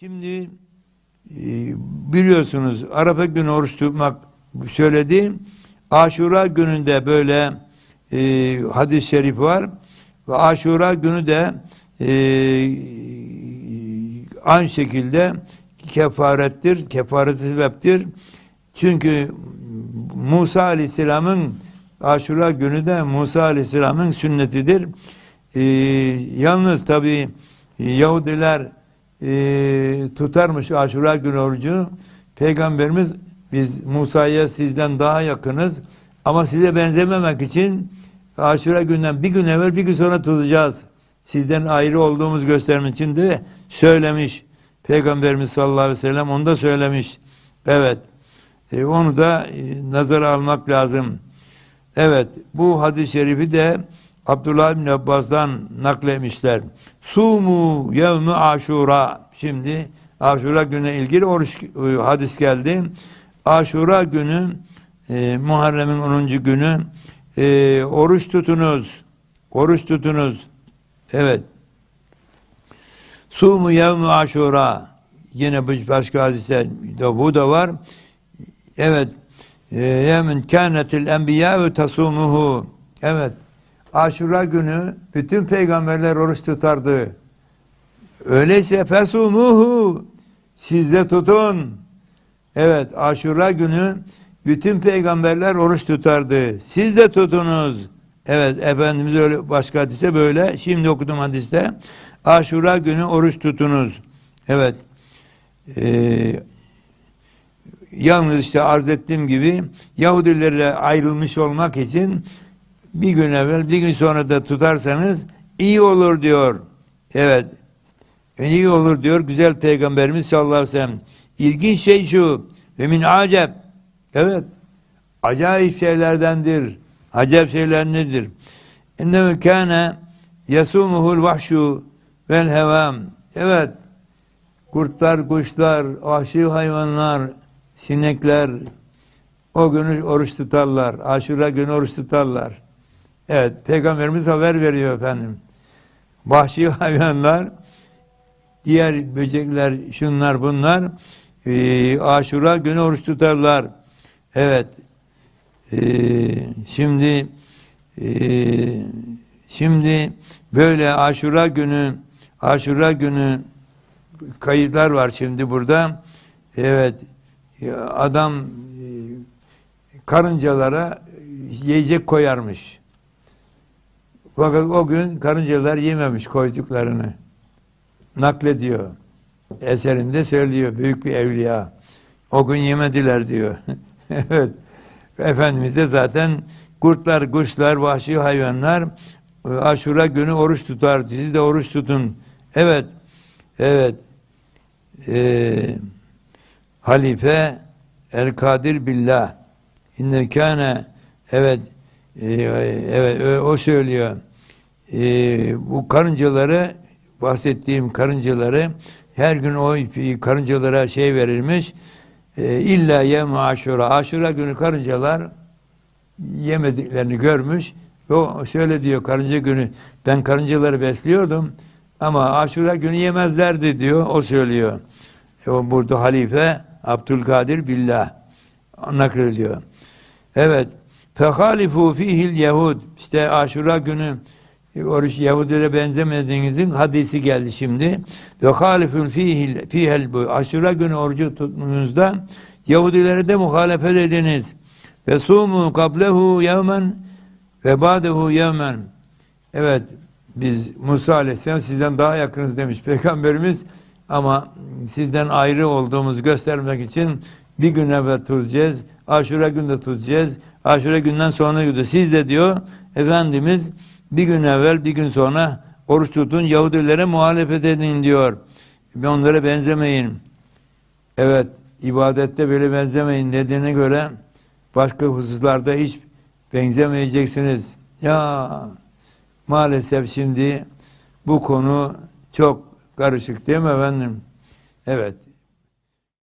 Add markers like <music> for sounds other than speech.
Şimdi e, biliyorsunuz Arafa günü oruç tutmak söyledi. Aşura gününde böyle e, hadis-i şerif var. Ve Aşura günü de e, aynı şekilde kefarettir, kefareti sebeptir. Çünkü Musa Aleyhisselam'ın Aşura günü de Musa Aleyhisselam'ın sünnetidir. E, yalnız tabi Yahudiler e, tutarmış Aşura günü orucu. Peygamberimiz biz Musa'ya sizden daha yakınız ama size benzememek için Aşura günden bir gün evvel bir gün sonra tutacağız. Sizden ayrı olduğumuz göstermek için de söylemiş. Peygamberimiz sallallahu aleyhi ve sellem onu da söylemiş. Evet. E, onu da e, nazara almak lazım. Evet. Bu hadis-i şerifi de Abdullah bin Abbas'tan naklemişler. Sumu yevmi aşura. Şimdi aşura gününe ilgili oruç e, hadis geldi. Aşura günü e, Muharrem'in 10. günü e, oruç tutunuz. Oruç tutunuz. Evet. Sumu yevmi aşura. Yine başka hadise de bu da var. Evet. E, Yemin kânetil enbiyâ ve tasumuhu. Evet. Aşura günü bütün peygamberler oruç tutardı. Öyleyse fesumuhu siz de tutun. Evet aşura günü bütün peygamberler oruç tutardı. Siz de tutunuz. Evet Efendimiz öyle başka hadise böyle. Şimdi okudum hadiste. Aşura günü oruç tutunuz. Evet. Ee, yalnız işte arz ettiğim gibi Yahudilerle ayrılmış olmak için bir gün evvel bir gün sonra da tutarsanız iyi olur diyor. Evet. İyi olur diyor güzel peygamberimiz sallallahu aleyhi ve sellem. İlginç şey şu. Ve min acep. Evet. Acayip şeylerdendir. Acayip şeyler nedir? İnnehu kâne yasumuhul vahşu vel hevam. Evet. Kurtlar, kuşlar, vahşi hayvanlar, sinekler o günü oruç tutarlar. Aşura günü oruç tutarlar. Evet. Peygamberimiz haber veriyor efendim. Vahşi hayvanlar diğer böcekler, şunlar bunlar e, aşura günü oruç tutarlar. Evet. E, şimdi e, şimdi böyle aşura günü aşura günü kayıtlar var şimdi burada. Evet. Ya Adam e, karıncalara yiyecek koyarmış. Fakat o gün karıncalar yememiş koyduklarını naklediyor. Eserinde söylüyor büyük bir evliya. O gün yemediler diyor. <laughs> evet. Efendimiz de zaten kurtlar, kuşlar, vahşi hayvanlar e, aşura günü oruç tutar. Siz de oruç tutun. Evet. Evet. Ee, halife El Kadir Billah İnne kâne evet evet o söylüyor. E, bu karıncaları bahsettiğim karıncaları her gün o karıncalara şey verilmiş. E, illa yem aşura. Aşura günü karıncalar yemediklerini görmüş. O şöyle diyor karınca günü ben karıncaları besliyordum ama aşura günü yemezlerdi diyor. O söylüyor. E, o burada halife Abdülkadir Billah naklediyor. Evet. Fehalifu fihil yehud. İşte aşura günü oruç Yahudilere benzemediğinizin hadisi geldi şimdi. Fihil fihel bu aşura günü orucu tuttuğunuzda Yahudilere de muhalefet ediniz. Ve sumu kablehu yevmen ve ba'dehu yevmen. Evet biz Musa Aleyhisselam sizden daha yakınız demiş Peygamberimiz ama sizden ayrı olduğumuzu göstermek için bir gün evvel tutacağız. Aşure günde tutacağız. Aşure günden sonra gidiyor. Siz de diyor Efendimiz bir gün evvel bir gün sonra oruç tutun Yahudilere muhalefet edin diyor. Onlara benzemeyin. Evet ibadette böyle benzemeyin dediğine göre başka hususlarda hiç benzemeyeceksiniz. Ya maalesef şimdi bu konu çok karışık değil mi efendim? Evet.